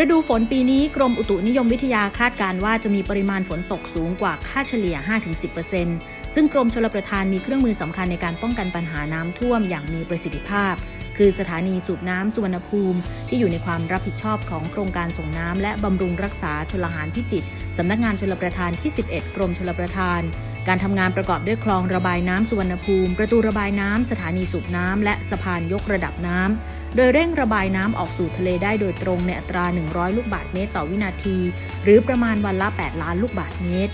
ฤดูฝนปีนี้กรมอุตุนิยมวิทยาคาดการว่าจะมีปริมาณฝนตกสูงกว่าค่าเฉลี่ย 5-10%ซึ่งกรมชลประทานมีเครื่องมือสำคัญในการป้องกันปัญหาน้ำท่วมอย่างมีประสิทธิภาพ คือสถานีสูบน้ำสุวรรณภูมิ ที่อยู่ในความรับผิดชอบของโครงการส่งน้ำและบำรุงรักษาชลหารพิจิตรสำนักงานชลประทานที่ 11 กรมชลประทาน การทำงานประกอบด้วยคลองระบายน้ำสุวรรณภูมิ ประตูระบายน้ำสถานีสูบน้ำและสะพานยกระดับน้ำ โดยเร่งระบายน้ำออกสู่ทะเลได้โดยตรงในอัตรา 100 ลูกบาทเมตรต่อวินาที หรือประมาณวันละ 8 ล้านลูกบาทเมตร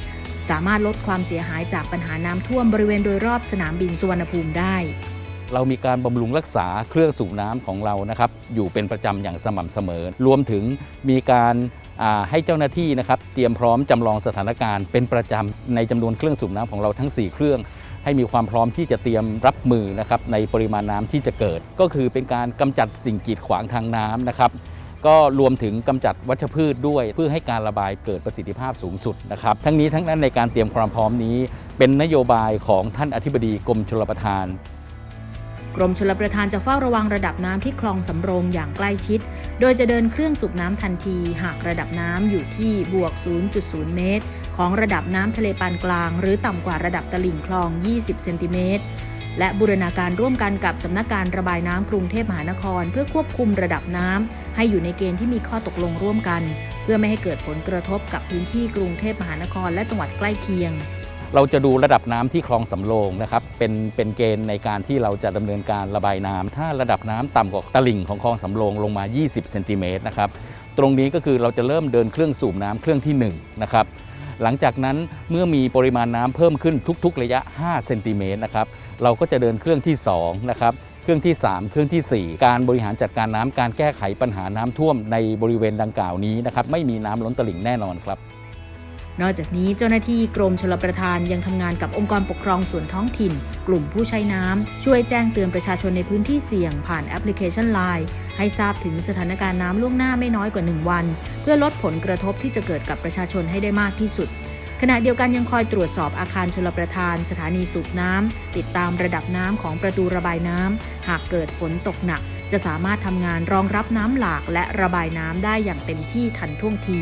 สามารถลดความเสียหายจากปัญหาน้ำท่วมบริเวณโดยรอบสนามบินสุวรรณภูมิได้ เรามีการบำรุงรักษาเครื่องสูบน้ำของเรานะครับ อยู่เป็นประจำอย่างสม่ำเสมอ รวมถึงมีการให้เจ้าหน้าที่นะครับ เตรียมพร้อมจำลองสถานการณ์เป็นประจำในจำนวนเครื่องสูบน้ำของเราทั้ง 4 เครื่องให้มีความพร้อมที่จะเตรียมรับมือนะครับในปริมาณน้ำที่จะเกิด ก็คือเป็นการกำจัดสิ่งกีดขวางทางน้ำนะครับ ก็รวมถึงกำจัดวัชพืชด้วย เพื่อให้การระบายเกิดประสิทธิภาพสูงสุดนะครับ ทั้งนี้ทั้งนั้นในการเตรียมความพร้อมนี้ เป็นนโยบายของท่านอธิบดีกรมชลประทาน กรมชลประทานจะเฝ้าระวังระดับน้ำที่คลองสำโรงอย่างใกล้ชิด โดยจะเดินเครื่องสูบน้ำทันที หากระดับน้ำอยู่ที่บวก 0.0 เมตร ของระดับน้ำทะเลปานกลาง หรือต่ำกว่าระดับตลิ่งคลอง 20 เซนติเมตรและบูรณาการร่วมกันกับสำนักการระบายน้ำกรุงเทพมหานคร เพื่อควบคุมระดับน้ำให้อยู่ในเกณฑ์ที่มีข้อตกลงร่วมกัน เพื่อไม่ให้เกิดผลกระทบกับพื้นที่กรุงเทพมหานครและจังหวัดใกล้เคียง เราจะดูระดับน้ำที่คลองสำโรงนะครับเป็นเป็นเกณฑ์ในการที่เราจะดำเนินการระบายน้ำถ้าระดับน้ำต่ำกว่าตลิ่งของคลองสำโรงลงมา 20 เซนติเมตรนะครับตรงนี้ก็คือเราจะเริ่มเดินเครื่องสูบน้ำเครื่องที่1นะครับหลังจากนั้นเมื่อมีปริมาณน้ำเพิ่มขึ้นทุกๆ ระยะ 5 เซนติเมตรนะครับเราก็จะเดินเครื่องที่2นะครับเครื่องที่ 3 เครื่องทีสี่ 4 การบริหารจัดการน้ำการแก้ไขปัญหาน้ำท่วมในบริเวณดังกล่าวนี้นะครับไม่มีน้ำล้นตลิ่งแน่นอนครับ นอกจากนี้เจ้าหน้าที่กรมชลประทานยังทำงานกับองค์กรปกครองส่วนท้องถิ่น กลุ่มผู้ใช้น้ำ ช่วยแจ้งเตือนประชาชนในพื้นที่เสี่ยงผ่านแอปพลิเคชัน Line ให้ทราบถึงสถานการณ์น้ำล่วงหน้าไม่น้อยกว่า 1 วัน เพื่อลดผลกระทบที่จะเกิดกับประชาชนให้ได้มากที่สุดขณะเดียวกันยังคอยตรวจสอบอาคารชลประทาน สถานีสูบน้ำ ติดตามระดับน้ำของประตูระบายน้ำ หากเกิดฝนตกหนัก จะสามารถทำงานรองรับน้ำหลากและระบายน้ำได้อย่างเต็มที่ทันท่วงที